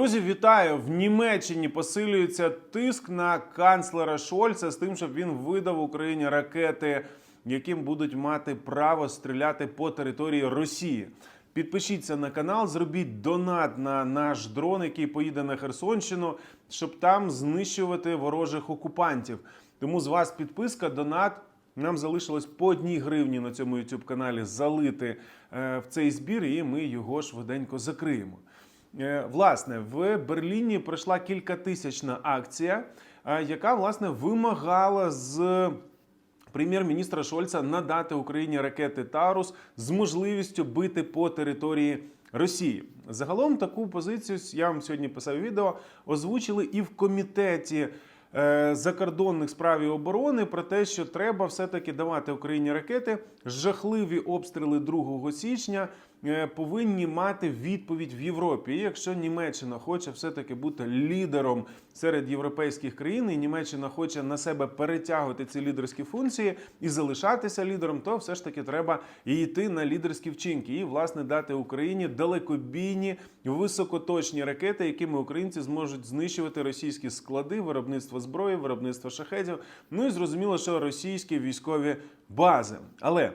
Друзі, вітаю! В Німеччині посилюється тиск на канцлера Шольца з тим, щоб він видав Україні ракети, яким будуть мати право стріляти по території Росії. Підпишіться на канал, зробіть донат на наш дрон, який поїде на Херсонщину, щоб там знищувати ворожих окупантів. Тому з вас підписка, донат. Нам залишилось по одній гривні на цьому youtube каналі залити е, в цей збір, і ми його швиденько закриємо. Е, Власне, в Берліні пройшла кількатисячна акція, е, яка власне вимагала з прем'єр-міністра Шольца надати Україні ракети Тарус з можливістю бити по території Росії. Загалом таку позицію я вам сьогодні писав відео, озвучили і в комітеті. е, Закордонних справ і оборони про те, що треба все-таки давати Україні ракети. Жахливі обстріли 2 січня повинні мати відповідь в Європі. І якщо Німеччина хоче все-таки бути лідером серед європейських країн, і Німеччина хоче на себе перетягувати ці лідерські функції і залишатися лідером, то все ж таки треба і йти на лідерські вчинки і власне дати Україні далекобійні високоточні ракети, якими українці зможуть знищувати російські склади, виробництво зброї, виробництво шахедів. Ну і зрозуміло, що російські військові бази. Але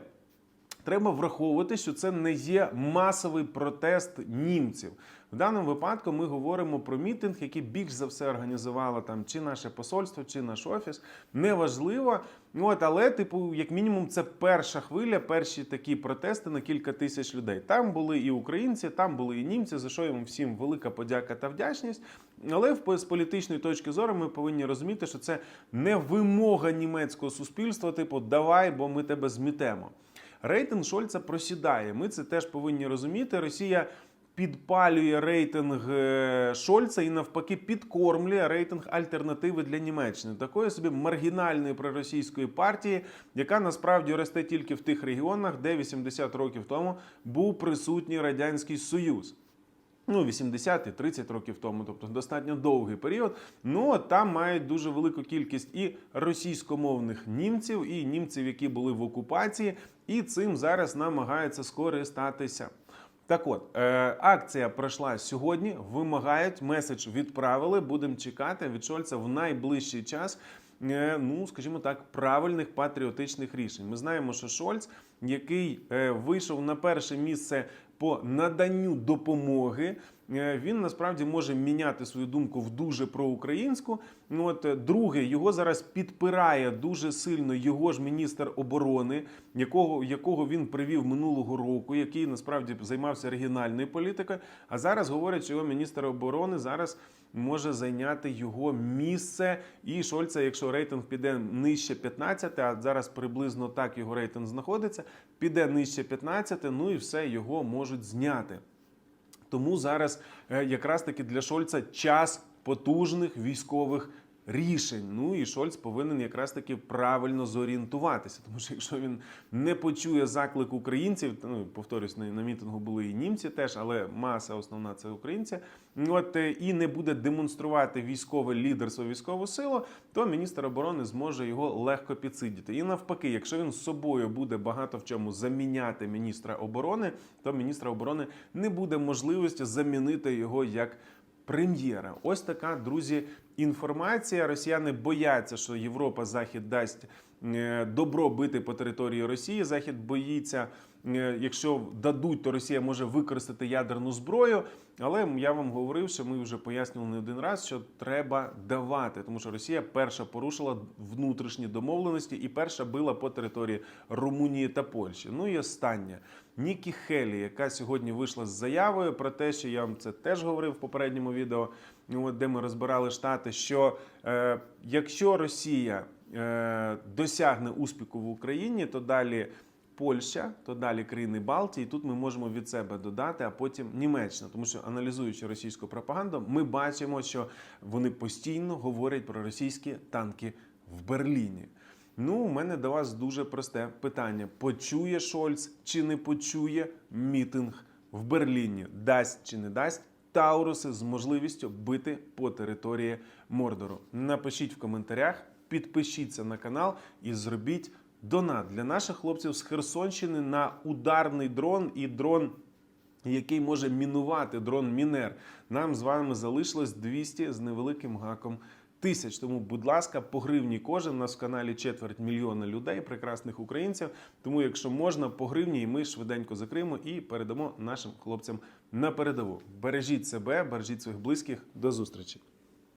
Треба враховувати, що це не є масовий протест німців. В даному випадку ми говоримо про мітинг, який більш за все організувало там чи наше посольство, чи наш офіс. Неважливо. От, але, типу, як мінімум, це перша хвиля, перші такі протести на кілька тисяч людей. Там були і українці, там були і німці, за що їм всім велика подяка та вдячність. Але з політичної точки зору ми повинні розуміти, що це не вимога німецького суспільства, типу, давай, бо ми тебе змітемо. Рейтинг Шольца просідає. Ми це теж повинні розуміти. Росія підпалює рейтинг е, Шольца і навпаки підкормлює рейтинг альтернативи для Німеччини, такої собі маргінальної проросійської партії, яка насправді росте тільки в тих регіонах, де 80 років тому був присутній радянський союз. Ну, 80 і 30 років тому, тобто достатньо довгий період. Ну от там мають дуже велику кількість і російськомовних німців, і німців, які були в окупації, і цим зараз намагаються скористатися. Так от, е, акція пройшла сьогодні. Вимагають меседж відправили. Будемо чекати від Шольца в найближчий час. е, Ну, скажімо так, правильних патріотичних рішень. Ми знаємо, що Шольц, який е, вийшов на перше місце по наданню допомоги. Е, Він насправді може міняти свою думку в дуже проукраїнську. Ну от е, друге, його зараз підпирає дуже сильно його ж міністр оборони, якого, якого він привів минулого року, який насправді займався регіональною політикою. А зараз говорять, що його міністр оборони зараз може зайняти його місце. І Шольца, якщо рейтинг піде нижче 15, а зараз приблизно так його рейтинг знаходиться, піде нижче 15, ну і все його можуть зняти. Тому зараз е, якраз таки для Шольца час потужних військових рішень. Ну і Шольц повинен якраз таки правильно зорієнтуватися. Тому що якщо він не почує заклик українців, ну повторюсь, на мітингу були і німці теж, але маса основна це українці. От е, і не буде демонструвати військове лідерство, військову силу, то міністр оборони зможе його легко підсидіти. І навпаки, якщо він з собою буде багато в чому заміняти міністра оборони, то міністра оборони не буде можливості замінити його як прем'єра. Ось така, друзі, інформація. Росіяни бояться, що Європа Захід дасть е, добро бити по території Росії. Захід боїться, е, якщо дадуть, то Росія може використати ядерну зброю. Але я вам говорив, що ми вже пояснювали не один раз, що треба давати, тому що Росія перша порушила внутрішні домовленості і перша била по території Румунії та Польщі. Ну і останнє. Нікі Хелі, яка сьогодні вийшла з заявою про те, що я вам це теж говорив в попередньому відео, от де ми розбирали штати, що е, якщо Росія е, досягне успіху в Україні, то далі Польща, то далі країни Балтії. Тут ми можемо від себе додати, а потім Німеччина. Тому що аналізуючи російську пропаганду, ми бачимо, що вони постійно говорять про російські танки в Берліні. Ну, у мене до вас дуже просте питання: почує Шольц чи не почує мітинг в Берліні? Дасть чи не дасть Тауруси з можливістю бити по території Мордору? Напишіть в коментарях, підпишіться на канал і зробіть донат для наших хлопців з Херсонщини на ударний дрон і дрон який може мінувати дрон Мінер. Нам з вами залишилось 200 з невеликим гаком тисяч. Тому, будь ласка, по гривні кожен. У нас в каналі четверть мільйона людей, прекрасних українців. Тому, якщо можна, по гривні, і ми швиденько закриємо і передамо нашим хлопцям на передову. Бережіть себе, бережіть своїх близьких. До зустрічі.